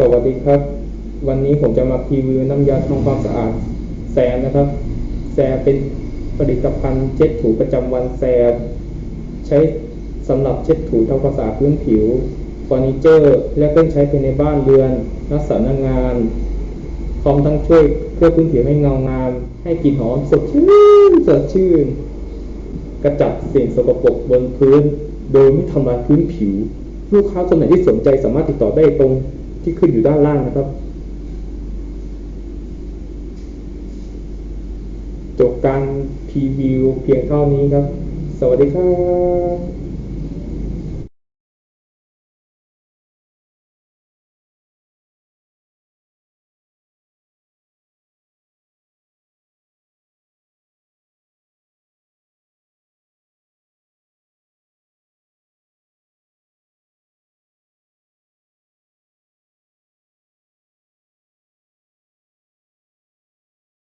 สวัสดีครับ วันนี้ผมจะมาพรีวิวน้ำยาทำความสะอาดแซมนะครับ แซมเป็นผลิตภัณฑ์เช็ดถูประจำวันแซมใช้สำหรับเช็ดถูทำความสะอาดพื้นผิวเฟอร์นิเจอร์ และเครื่องใช้ภายในบ้านเรือนนักสำนักงานพร้อมทั้งช่วยเพื่อพื้นผิวให้เงางาม ให้กลิ่นหอมสดชื่นสดชื่น กระจัดสิ่งสกปรกบนพื้น โดยไม่ทำลายพื้นผิว ลูกค้าคนไหนที่สนใจสามารถติดต่อได้ตรง ที่ขึ้นอยู่ด้านล่างนะครับ จบการทีวีเพียงเท่านี้ครับ สวัสดีครับ